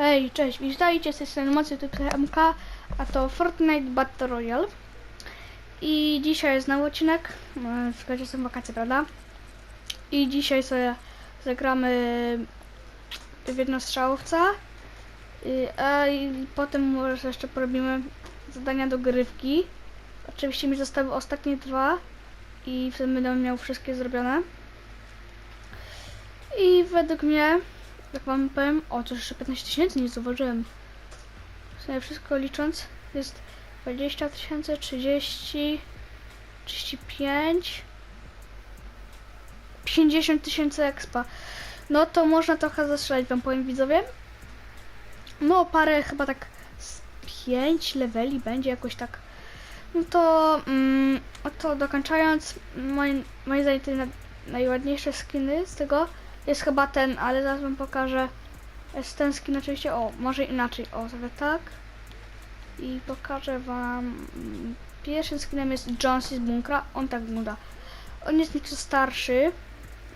Hej, cześć, witajcie z tej strony Mocy, MK, a to Fortnite Battle Royale. I dzisiaj jest nowy odcinek, e, w zgodzie są wakacje, prawda? I dzisiaj sobie zagramy w jednostrzałowca, a i potem może jeszcze porobimy zadania do grywki. Oczywiście mi zostały ostatnie dwa i wtedy będę miał wszystkie zrobione. I według mnie, jak wam powiem, o to jeszcze 15 tysięcy nie zauważyłem. W sumie wszystko licząc jest 20 tysięcy, 30, 35, 50 tysięcy expa. No to można trochę zastrzelać, wam powiem widzowie. No parę chyba tak z 5 leveli będzie jakoś tak. No to, mm, to dokończając, moim, moim zdaniem te na, najładniejsze skiny z tego jest chyba ten, ale zaraz wam pokażę. Jest ten skin oczywiście, o, może inaczej, o, sobie tak. I pokażę wam, mm, pierwszym skinem jest Jonesy z bunkra, on tak wygląda. On jest nieco starszy,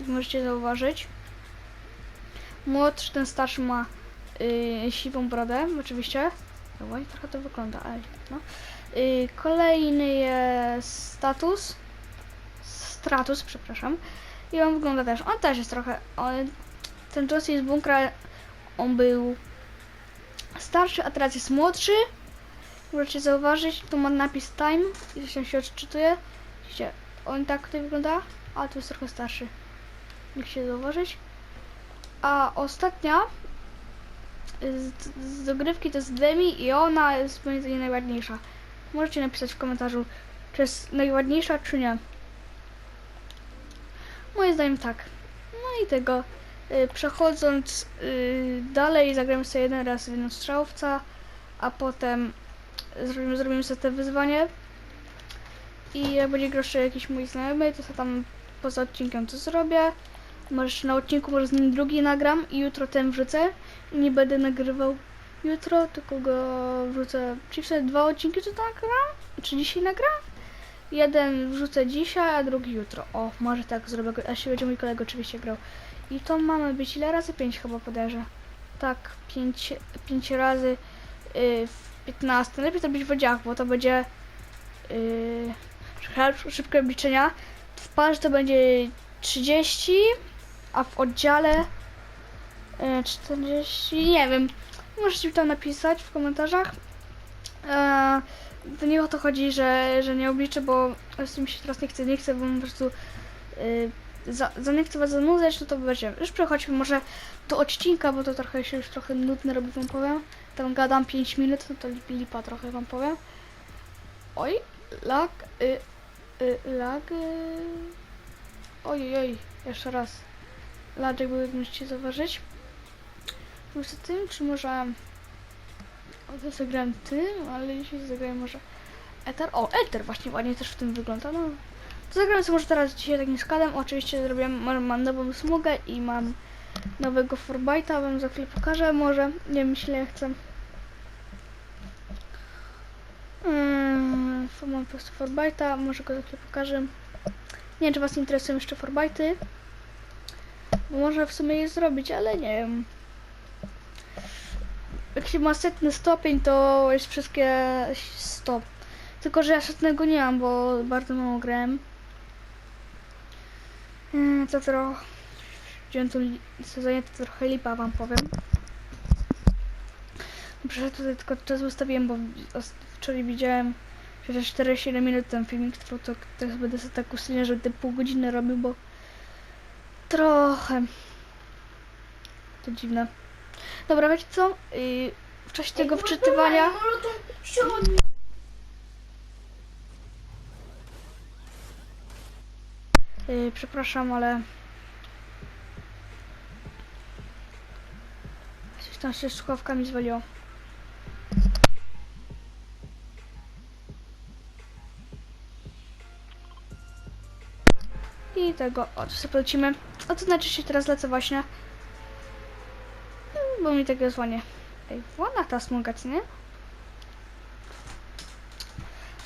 możecie zauważyć. Młodszy, ten starszy ma yy, siwą brodę, oczywiście. Ładnie trochę to wygląda, ej, no. Yy, kolejny jest status. Stratus, przepraszam. I on wygląda też. On też jest trochę. On, ten Josie z bunkra. On był starszy, a teraz jest młodszy. Możecie zauważyć, tu ma napis time. I się odczytuje. Widzicie, on tak tutaj wygląda, a tu jest trochę starszy. Się zauważyć. A ostatnia z, z dogrywki to jest Demi i ona jest moim zdaniem najładniejsza. Możecie napisać w komentarzu, czy jest najładniejsza, czy nie. Moim zdaniem tak. No i tego. Y, przechodząc y, dalej, zagramy sobie jeden raz w jednostrzałowca, a potem zrobimy, zrobimy sobie te wyzwanie. I jak będzie groszy jakiś mój znajomy, to sobie tam poza odcinkiem to zrobię. Może na odcinku, może z nim drugi nagram i jutro ten wrzucę. Nie będę nagrywał jutro, tylko go wrzucę. Czyli wtedy dwa odcinki to nagram? Czy dzisiaj nagram? Jeden wrzucę dzisiaj, a drugi jutro. O, może tak zrobię, a się będzie mój kolega oczywiście grał. I to mamy być ile razy? Pięć chyba podarzę. Tak, pięć, pięć razy yy, w 15. Lepiej to być w wodziach, bo to będzie yy, szybkie obliczenia. W parze to będzie 30, a w oddziale yy, 40, nie wiem. Możecie mi tam napisać w komentarzach. Eee, to nie o to chodzi, że, że nie obliczę, bo z tym się teraz nie chcę, nie chcę, bo po prostu yy, za, za chcę was zanudzać, to będzie. Już przechodźmy może do odcinka, bo to trochę się już trochę nudne robi, wam powiem. Tam gadam 5 minut, no to lip- lipa trochę wam powiem. Oj, lag, y, y, lag, y. Oj, oj, jeszcze raz. Lagek był, jak możecie zauważyć. Muszę tym, czy może... O, to zagrałem tym, ale jeśli zagrałem może Ether. O, Ether właśnie ładnie też w tym wygląda. No, to zagrałem sobie może teraz dzisiaj takim składem. Oczywiście zrobiłem, mam, nową smugę i mam nowego Forbite'a. Wam za chwilę pokażę. Może, nie myślę jak chcę. Hmm, mam po prostu Forbite'a. Może go za chwilę pokażę. Nie wiem, czy was interesują jeszcze Forbite'y. Może w sumie je zrobić, ale nie wiem jak się ma setny stopień, to jest wszystkie 100. Tylko, że ja setnego nie mam, bo bardzo mało grałem. Yy, To trochę... Wziąłem tu sezonie, to trochę lipa wam powiem. Dobrze, tutaj tylko czas ustawiłem, bo wczoraj widziałem, że te 4-7 minut ten filmik trwał, to teraz będę sobie tak ustawiał, że te pół godziny robił, bo trochę to dziwne. Dobra, wiecie co? W czasie tego wczytywania... Yy, przepraszam, ale... Coś tam się słuchawkami zwaliło. I tego, o, to sobie polecimy. A to znaczy się teraz lecę właśnie. Mm, Bo mi tego zwanie. Ej, ładna ta smuga, co nie?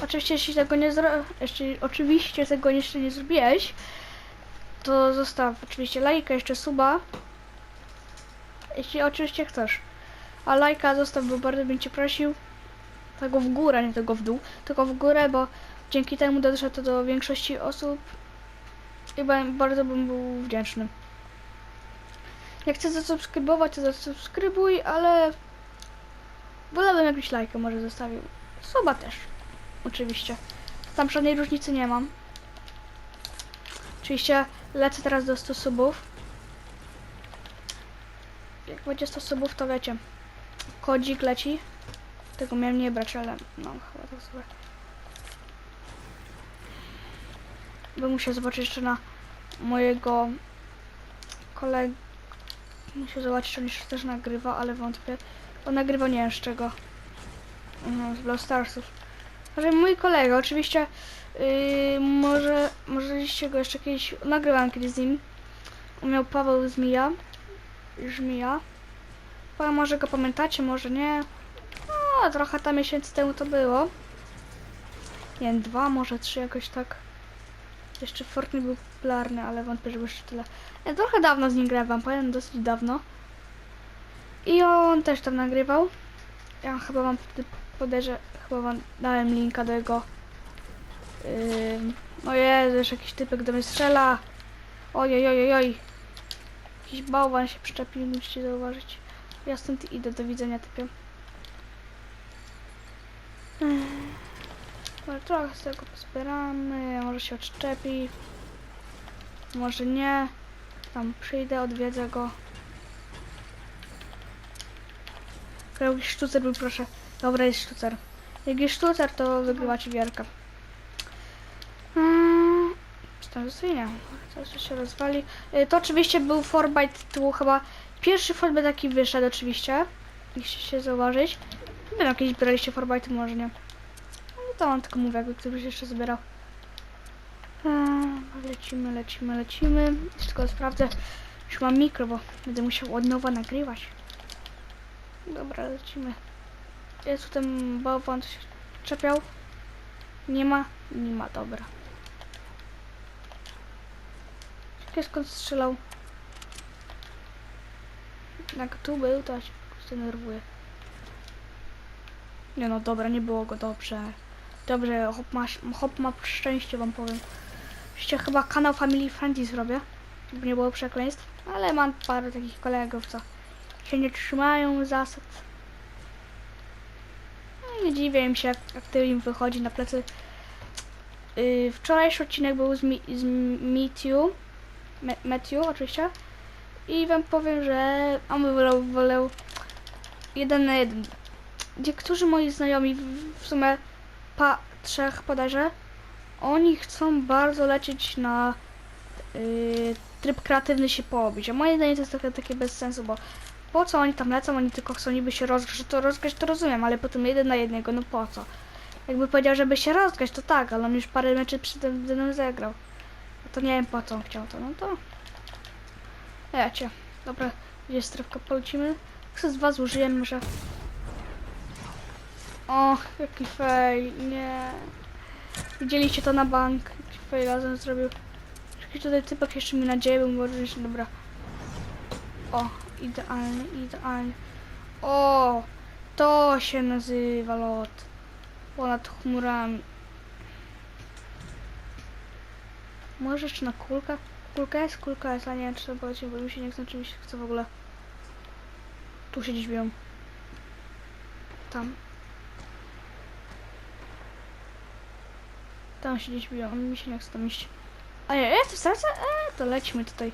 Oczywiście, jeśli tego nie zro... Jeśli oczywiście tego jeszcze nie zrobiłeś, to zostaw oczywiście lajka, jeszcze suba. Jeśli oczywiście chcesz. A lajka zostaw, bo bardzo bym cię prosił. Tego w górę, nie tego w dół, tylko w górę, bo dzięki temu dotrze to do większości osób i bardzo bym był wdzięczny. Jak chcesz zasubskrybować, to zasubskrybuj, ale wolałbym jakiś lajkę może zostawił. Suba też, oczywiście. Tam żadnej różnicy nie mam. Oczywiście lecę teraz do 100 subów. Jak będzie 100 subów, to wiecie. Kodzik leci. Tego miałem nie brać, ale no chyba to sobie. Bym musiał zobaczyć jeszcze na mojego kolegę. Muszę zobaczyć, czy on jeszcze też nagrywa, ale wątpię. On nagrywa nie wiem z czego. Mhm, z Brawl Starsów. Ale mój kolega, oczywiście yy, może, możecie go jeszcze kiedyś, nagrywałem kiedyś z nim. On miał Paweł Zmija. Żmija. Pa- Może go pamiętacie, może nie. No, trochę tam miesięcy temu to było. Nie wiem, dwa, może trzy jakoś tak. Jeszcze Fortnite był popularny, ale wątpię, żeby jeszcze tyle. Ja trochę dawno z nim grałem, powiem, dosyć dawno. I on też tam nagrywał. Ja chyba wam podejrzę, chyba wam dałem linka do jego... Yy, o Jezu, już jakiś typek do mnie strzela. Ojej, ojej, oj. Jakiś bałwan się przyczepił, musicie zauważyć. Ja stąd idę, do widzenia typie. Może trochę z tego pozbieramy, może się odszczepi. Może nie. Tam przyjdę, odwiedzę go. Jakiś sztucer był, proszę. Dobra, jest sztucer. Jak jest sztucer, to wygrywacie gierkę. Hmm. Czy tam zostanie? Co się rozwali? Y, To oczywiście był Fortnite tytułu chyba. Pierwszy Fortnite taki wyszedł oczywiście. Jeśli się zauważyć. Nie wiem, jakieś braliście Fortnite, może nie. No to on tylko mówię, jakby ktoś jeszcze zbierał. Eee, Lecimy, lecimy, lecimy. Jeszcze tylko sprawdzę. Już mam mikro, bo będę musiał od nowa nagrywać. Dobra, lecimy. Jest tu ten bałwan, coś czepiał? Nie ma? Nie ma, dobra. Ciekawe skąd strzelał. Jak tu był, to się zdenerwuję. Nie no, dobra, nie było go dobrze. Dobrze, hop ma, hop ma szczęście, wam powiem. Jeszcze chyba kanał Family Friendly zrobię, żeby nie było przekleństw. Ale mam parę takich kolegów, co się nie trzymają zasad. No nie dziwię się, jak, jak to im wychodzi na plecy. Yy, wczorajszy odcinek był z, Mi- z Matthew, Me- Matthew oczywiście. I wam powiem, że on by wolał, wolał jeden na jeden. Niektórzy moi znajomi, w- w sumie pa, trzech bodajże, oni chcą bardzo lecieć na yy, tryb kreatywny się pobić. A moje zdanie to jest trochę takie bez sensu, bo po co oni tam lecą, oni tylko chcą niby się rozgrać, że to rozgrać to rozumiem, ale potem jeden na jednego, no po co? Jakby powiedział, żeby się rozgrać, to tak, ale on już parę meczy ze mną zagrał. No to nie wiem po co on chciał to, no to... Wiecie, dobra, gdzie strefka polecimy? Chcę z was użyjemy, może... O, jaki fail, nie. Widzieliście to na bank, jaki fail razem zrobił. Jakiś tutaj typek jeszcze mi nadzieję, bym może że dobra. O, idealnie, idealnie. O, to się nazywa lot. Ponad chmurami. Może jeszcze na kulkę? Kulka jest, kulka jest, a nie będzie, bo mi się nie chce, mi się chce w ogóle. Tu się biją. Tam. Tam się biją, mi się nie chce tam iść. A ja jestem w serce? Eee, to lećmy tutaj.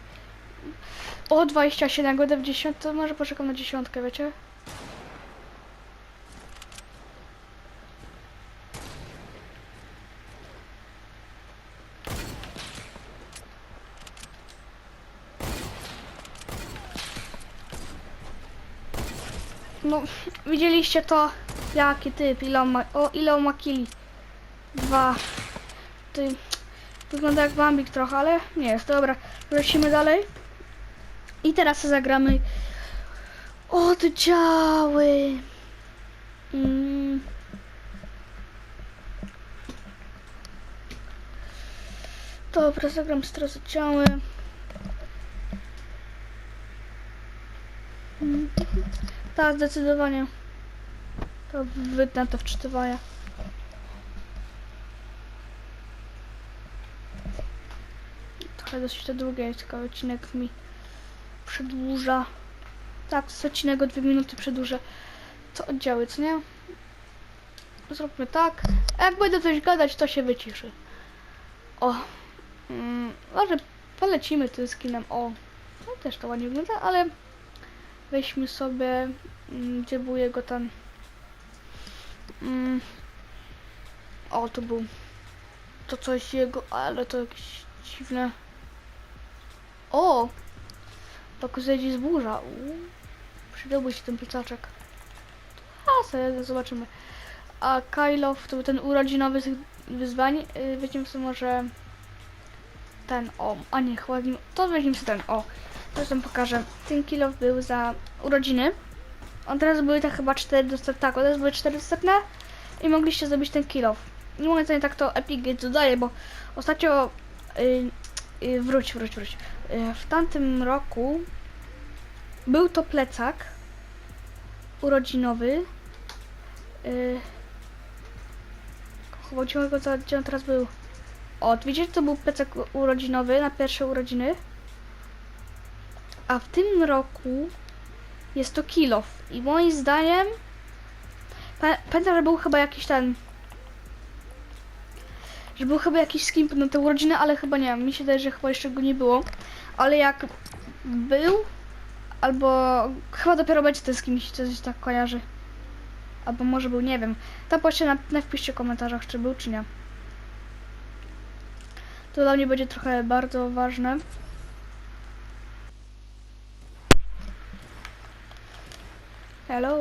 O, 27, godę w 10, to może poczekam na dziesiątkę, wiecie? No, widzieliście to? Jaki typ, ile on ma, o, ile on ma kili? Dwa. Ty, wygląda jak bambik trochę, ale nie jest. Dobra, lecimy dalej. I teraz zagramy oddziały. Mm. Dobra, zagram teraz oddziały. Tak, zdecydowanie. To wytnę to wczytywanie. Trochę dość to długie, tylko odcinek mi przedłuża. Tak, z odcinek o dwie minuty przedłużę. Co oddziały, co nie? Zróbmy tak. A jak będę coś gadać, to się wyciszy. O. Mm, może polecimy tym skinem. O. No też to ładnie wygląda, ale weźmy sobie, mm, gdzie był jego ten. Mm, o, to był. To coś jego, ale to jakieś dziwne. O! Pokazuje z burza. Przydałby się ten plecaczek. A, sobie zobaczymy. A Kylow to ten urodzinowy wyzwań. Weźmiemy sobie może ten, o, a nie, chyba to weźmiemy sobie ten, o. Zresztą pokażę. Ten Kylow był za urodziny. On teraz były tak chyba cztery dostępne, tak, teraz były cztery dostępne i mogliście zrobić ten Kylow. Nie mogę tak to Epic Games dodaje, bo ostatnio yy, wróć, wróć, wróć. Yy, w tamtym roku był to plecak urodzinowy. Yy, chodziło go to, gdzie on teraz był. O, widzicie, to był plecak urodzinowy na pierwsze urodziny. A w tym roku jest to kilof. I moim zdaniem. pa- Pamiętam, że był chyba jakiś ten. Że był chyba jakiś skin na te urodziny, ale chyba nie. Mi się wydaje, że chyba jeszcze go nie było. Ale jak był, albo chyba dopiero będzie ten mi się coś tak kojarzy. Albo może był, nie wiem. Tam proszę na, napiszcie w komentarzach, czy był, czy nie. To dla mnie będzie trochę bardzo ważne. Hello.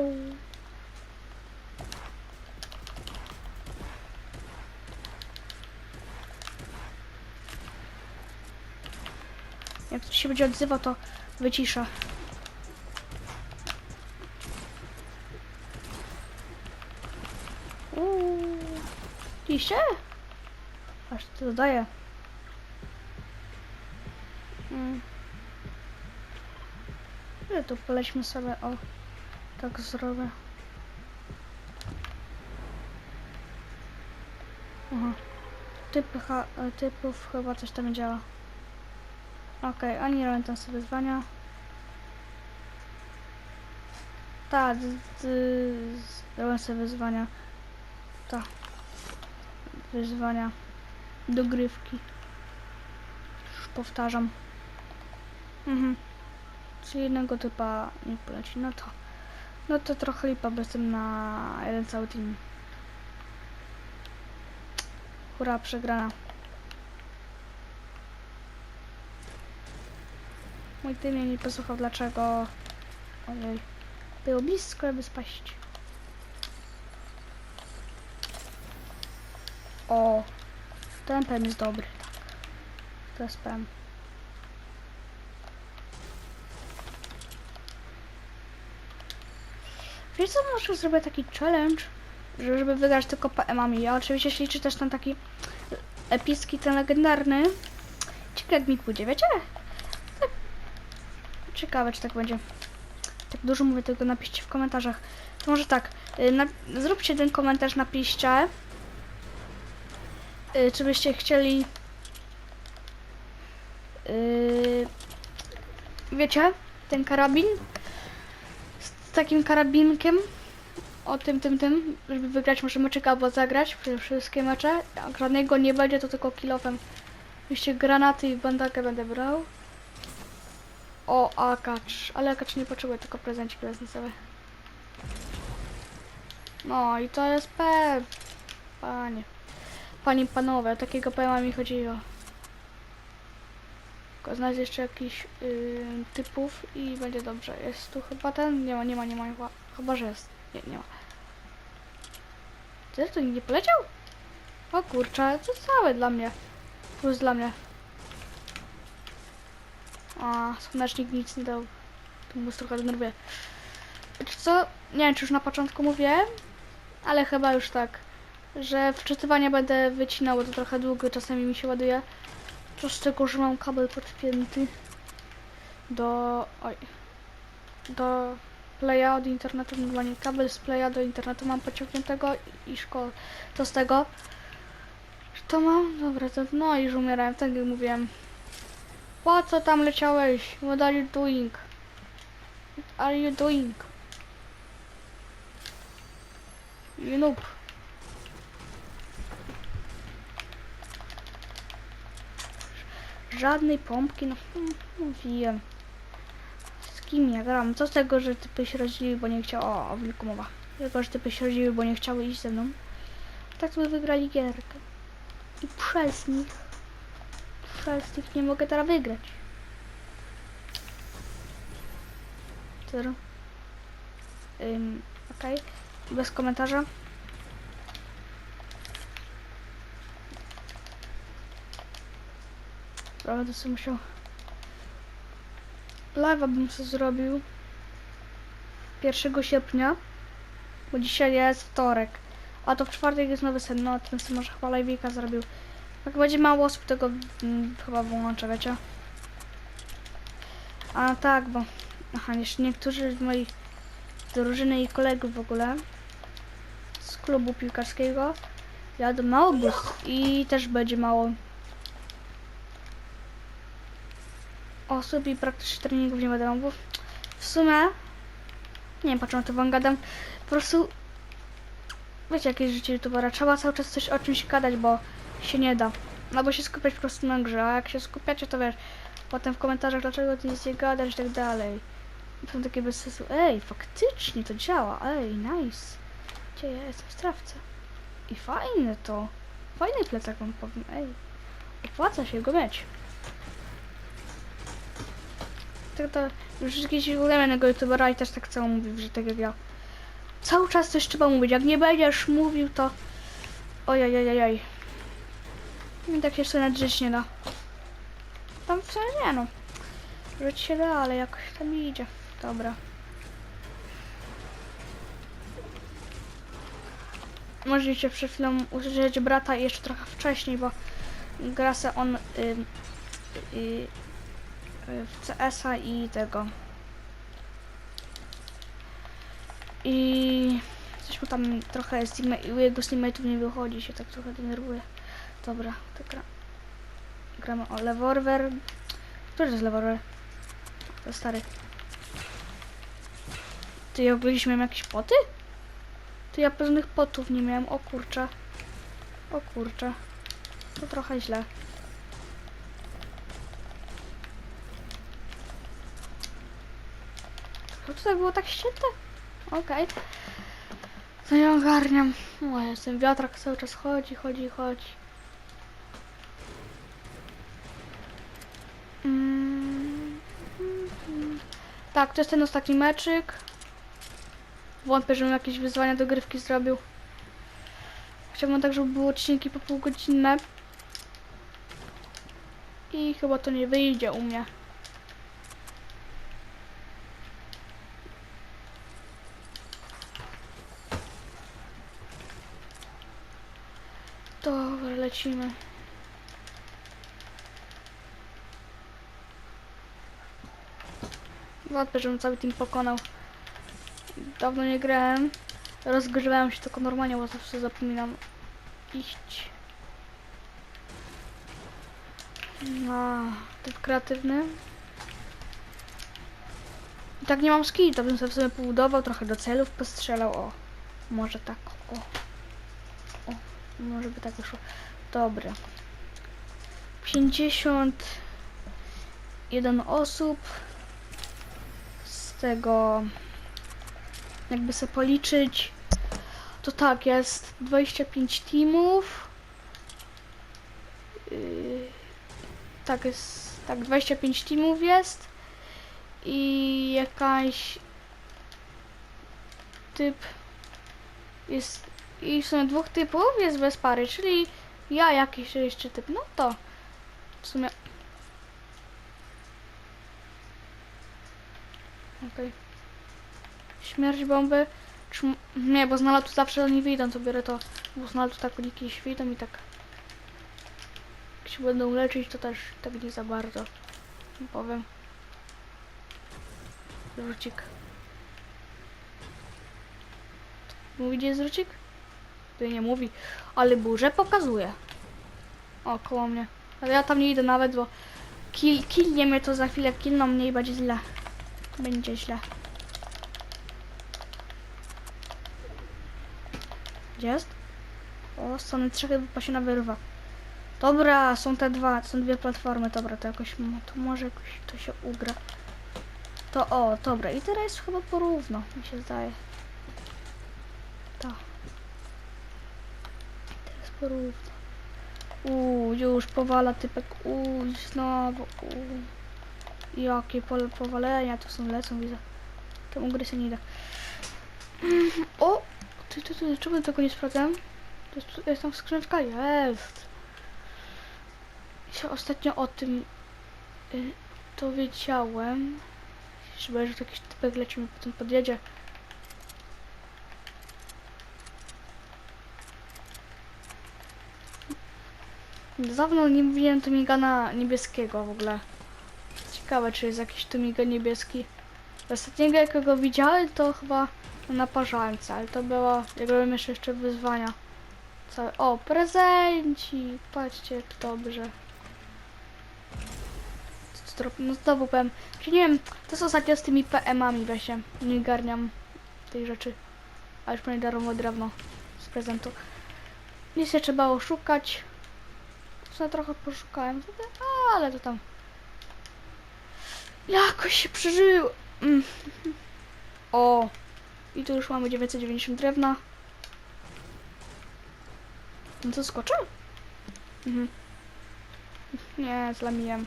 Jak ktoś się będzie odzywał, to wyciszę. Uuu. Liście? Aż to dodaję. Mm. No to polećmy sobie o tak zrobię. Aha. Typy, ha, typów chyba coś tam działa. Okej, okay, oni robią tam sobie wyzwania. Tak, robią sobie wyzwania. Tak. Wyzwania. Dogrywki. Już powtarzam. Mhm. Z jednego typa nie poleci. No to. No to trochę lipa, bo jestem na jeden cały team. Hurra, przegrana. Mój team mnie nie posłuchał dlaczego. Ojej. Było blisko, aby spaść. O. Ten PM jest dobry. To jest PM. Wiesz co, może zrobię taki challenge, że- żeby wygrać tylko PM-ami. Ja oczywiście liczę też ten taki epicki, ten legendarny. Ciekawe jak mi pójdzie, wiecie? Ciekawe, czy tak będzie. Tak dużo mówię, tylko napiszcie w komentarzach. To może tak, y, na, zróbcie ten komentarz, napiszcie. Y, czy byście chcieli... y, wiecie, ten karabin z takim karabinkiem o tym, tym, tym, żeby wygrać może meczyk albo zagrać wszystkie mecze. Jak żadnego nie będzie, to tylko kilofem. Oczywiście granaty i bandakę będę brał. O, akacz. Ale akacz nie potrzebuje, tylko prezencik sobie. No i to jest P. Panie. Panie panowie, o takiego PMA mi chodziło. Tylko znaleźć jeszcze jakiś yy, typów i będzie dobrze. Jest tu chyba ten? Nie ma, nie ma, nie ma. Chyba, chyba że jest. Nie, nie ma. To nikt nie poleciał? O kurczę, to całe dla mnie. Plus dla mnie. A, słonecznik nic nie dał. To mnie trochę denerwuje. Co? Nie wiem, czy już na początku mówiłem, ale chyba już tak, że wczytywania będę wycinał, bo to trochę długo czasami mi się ładuje. To z tego, że mam kabel podpięty do... oj... do playa od internetu, normalnie kabel z playa do internetu mam pociągniętego i szkołę. To z tego. To mam? Dobra, to no i już umierałem, tak jak mówiłem. Po co tam leciałeś? What are you doing? What are you doing? You noob. Żadnej pompki, no hmm, mówiłem. Z kim ja gram? Co z tego, że typy się rodziły, bo nie chciał... O, o wilku mowa. Tylko, że typy się rodziły, bo nie chciały iść ze mną. Tak sobie wygrali gierkę. I przez nich... Przez nich nie mogę teraz wygrać. Zero. Okej. Bez komentarza. Prawda, to sobie musiał... Live'a bym sobie zrobił 1 sierpnia, bo dzisiaj jest wtorek, a to w czwartek jest nowy sen, no ten sobie może chyba live'ika zrobił. Jak będzie mało osób, tego mm, chyba wyłączę, wiecie? A tak, bo... Aha, jeszcze niektórzy z moich drużyny i kolegów w ogóle z klubu piłkarskiego jadą na obóz i też będzie mało osób i praktycznie treningów nie będę bo w sumie nie wiem po to wam gadam po prostu wiecie jakie jest życie youtubera trzeba cały czas coś o czymś gadać bo się nie da. Albo się skupiać po prostu na grze a jak się skupiacie to wiesz potem w komentarzach dlaczego ty nic nie gadasz i tak dalej. Są takie bez sensu ej faktycznie to działa ej nice. Gdzie ja jestem w strawce? I fajne to. Fajny plecak wam powiem ej. Opłaca się go mieć. Tak to już jakiś ulubionego youtubera i też tak samo mówił, że tak jak ja. Cały czas coś trzeba mówić, jak nie będziesz mówił to... Ojajajajaj. Mi tak sobie nadrzeć nie da. Tam w sumie nie no. Żyć się da, ale jakoś tam idzie. Dobra. Możecie przed chwilą usłyszeć brata jeszcze trochę wcześniej, bo gra se on... Y, y, w CS-a i tego. I coś mu tam trochę z teamma- u jego z nie wychodzi, się tak trochę denerwuje. Dobra, to gra. Gramy o Levorwer. Który to jest Levorwer? To stary. Ty ja ogólnie jakieś poty? To ja pewnych potów nie miałem, o kurczę. O kurczę. To trochę źle. To tutaj było tak ścięte? Okej. To nie ogarniam. O, jest ten wiatrak cały czas chodzi, chodzi, chodzi. Mm, mm, mm. Tak, to jest ten ostatni meczyk. Wątpię, żebym jakieś wyzwania do grywki zrobił. Chciałbym tak, żeby były odcinki po półgodzinne. I chyba to nie wyjdzie u mnie. Dobra, lecimy. Wątpię, żebym cały team pokonał. Dawno nie grałem. Rozgrzewałem się tylko normalnie, bo zawsze zapominam iść. No, typ kreatywny. I tak nie mam skill, to bym sobie w sumie pobudował, trochę do celów postrzelał. O, może tak, o. Może by tak wyszło. Dobra. 51 osób. Z tego jakby sobie policzyć to tak, jest 25 teamów. Yy, tak jest, tak 25 teamów jest i jakaś typ jest i w sumie dwóch typów jest bez pary, czyli ja jakiś jeszcze typ, no to w sumie okej śmierć bomby nie, bo z nalotu zawsze oni wyjdą, to biorę to bo z nalotu tak uniki świtam i tak jak się będą leczyć, to też tak nie za bardzo powiem Rzucik Mówi, gdzie jest drucik? Tu nie mówi, ale burzę pokazuje. O, koło mnie. Ale ja tam nie idę nawet, bo kill, killnie mnie to za chwilę, killną mnie i będzie źle. Będzie źle. Gdzie jest? O, strony trzech wypasiona wyrwa. Dobra, są te dwa, są dwie platformy, dobra, to jakoś, to może jakoś to się ugra. To o, dobra, i teraz jest chyba porówno, mi się zdaje. To. Teraz porówno. Uuu, już powala typek, uuu, znowu, uuu. Jakie pol powalenia tu są, lecą, widzę. Temu gry się nie da. O! Ty, ty, ty, czemu tego nie sprawdzam? To jest, jest tam skrzyneczka? Jest! się ostatnio o tym y, dowiedziałem. Żeby, że to jakiś typek leci mi potem podjedzie. Dawno nie widziałem Tomigana niebieskiego w ogóle. Ciekawe, czy jest jakiś Tomigan niebieski. Ostatniego jakiego widziałem to chyba na parzance, ale to było, jak robiłem jeszcze, wyzwania. Całe... O, prezenci! Patrzcie, jak dobrze. No znowu powiem, czy nie wiem, to jest ostatnio z tymi PM-ami właśnie, nie garniam tej rzeczy. A już mnie darmowe drewno z prezentu. Nic się trzeba oszukać. Co trochę poszukałem, ale to tam. Jakoś się przeżył. Mm. O, i tu już mamy 990 drewna. No to skoczę? Mhm. Nie, zlamiłem.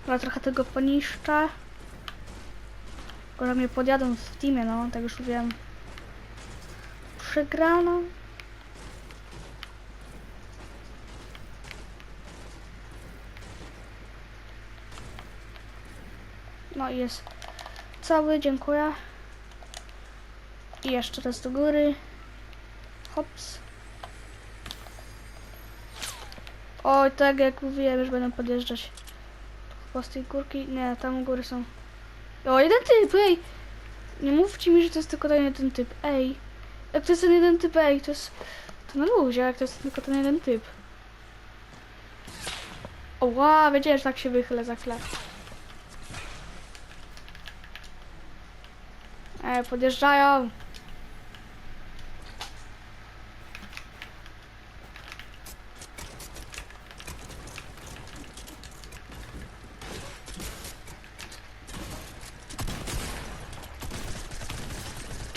Dobra, trochę tego poniszczę. Tylko, że mnie podjadą w teamie, no, tak już wiem. Przegrano. Jest cały, dziękuję. I jeszcze raz do góry. Hops. Oj, tak jak mówiłem, już będę podjeżdżać. Po z tej górki. Nie, tam góry są. O, jeden typ, ej! Nie mówcie mi, że to jest tylko ten jeden typ, ej. Jak to jest ten jeden typ, ej, to jest... To na luzie, jak to jest tylko ten jeden typ. O, wow, wiedziałem, że tak się wychylę za chwilę. Ej, podjeżdżają.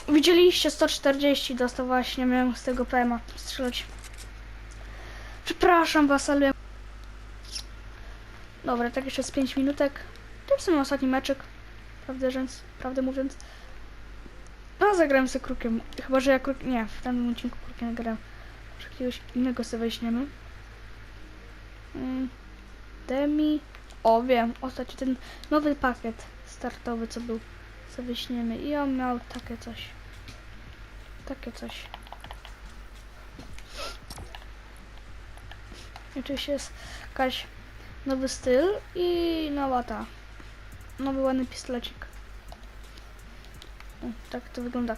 Widzieliście 140 dostał właśnie, miałem z tego PM strzelać. Przepraszam was, ale... Dobra, tak jeszcze z 5 minutek. To jest mój ostatni meczek. Prawdę, rzec, prawdę mówiąc. No, zagrałem sobie krukiem. Chyba, że ja kruk... Nie, w danym odcinku krukiem grałem. Może jakiegoś innego sobie weźmiemy. Mm, Demi... O, wiem. Ostatnio ten nowy pakiet startowy, co był. sobie weźmiemy. I on miał takie coś. Takie coś. I Oczywiście jest jakaś nowy styl i nowa ta. Nowy ładny pistolecik. Tak to wygląda.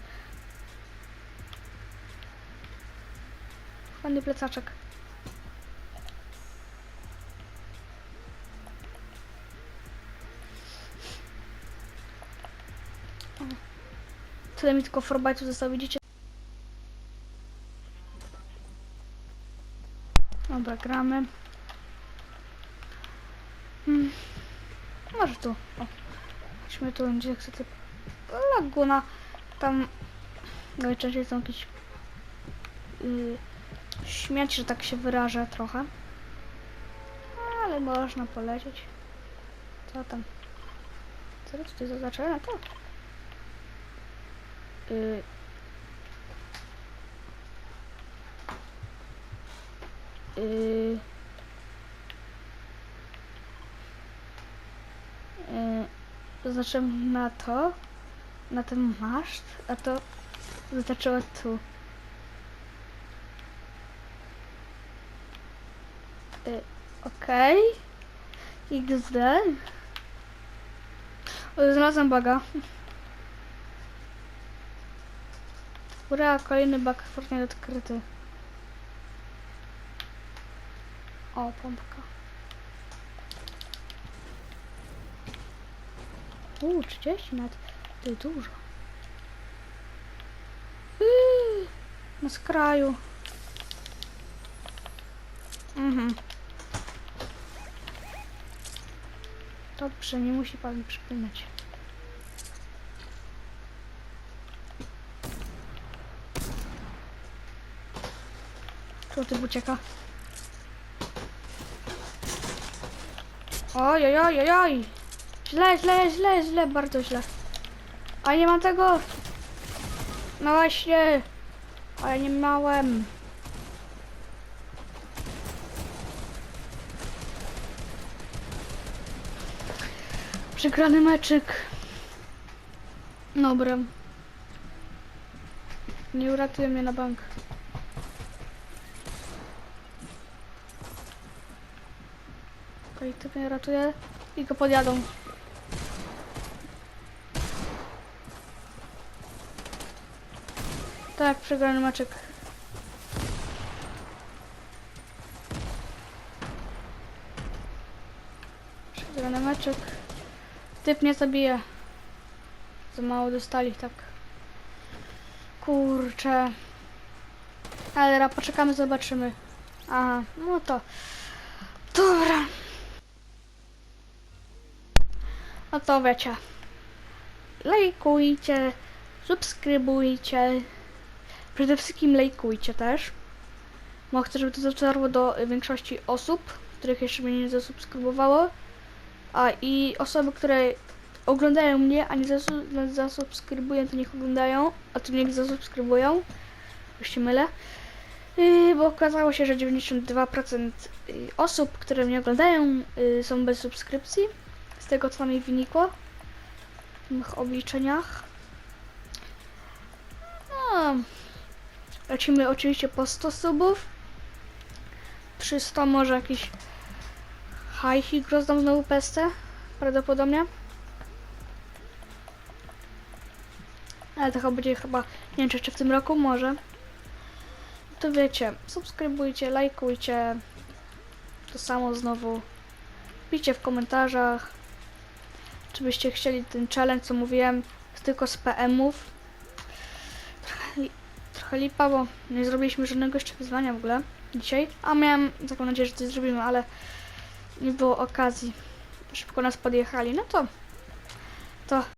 Ładny plecaczek. Tyle mi tylko forbajtów zostało, widzicie? Dobra, gramy. Hmm. Może tu. O. Chodźmy tu, gdzie chcę typ. Laguna. Tam najczęściej są jakieś yy, śmiać, że tak się wyrażę trochę. Ale można polecieć. Co tam? Co to zaznaczone? To. Yy. Yy. Yy, na to, na ten maszt, a to zaznaczyło tu. Yy, Okej. XD. O, Znalazłem baga. Ura, kolejny bak Fortnite odkryty. O, pompka. Uuu, 30 nawet. Dużo. Yy, na skraju. Mhm. Dobrze, nie musi pan mi przypominać. Tu ty ucieka. Oj, oj, oj, oj, oj. Źle, źle, źle, źle, bardzo źle. A nie mam tego. No właśnie. A ja nie miałem. Przegrany meczyk. Dobra. Nie uratuje mnie na bank. Okej, to mnie ratuje i go podjadą. Tak, przegrany maczek. Przegrany maczek. Typ nie zabije. Za mało dostali, tak. Kurczę. Ale dobra, poczekamy, zobaczymy. Aha, no to. Dobra. No to wiecie. Lajkujcie, subskrybujcie. Przede wszystkim lajkujcie też. Bo chcę, żeby to dotarło do większości osób, których jeszcze mnie nie zasubskrybowało. A i osoby, które oglądają mnie, a nie zasu- nie zasubskrybują, to niech oglądają, a to niech zasubskrybują. Już się mylę. Yy, bo okazało się, że 92% y, osób, które mnie oglądają, y, są bez subskrypcji. Z tego co mi wynikło w tych obliczeniach. No, lecimy oczywiście po 100 subów. Przy 100 może jakiś hajsik rozdam znowu pesce. Prawdopodobnie. Ale to chyba będzie chyba, nie wiem czy jeszcze w tym roku, może. To wiecie, subskrybujcie, lajkujcie. To samo znowu. Piszcie w komentarzach, czy byście chcieli ten challenge, co mówiłem, tylko z PM-ów. Trochę, li- trochę lipa, bo nie zrobiliśmy żadnego jeszcze wyzwania w ogóle dzisiaj. A miałem taką nadzieję, że coś zrobimy, ale nie było okazji. Szybko nas podjechali. No to, to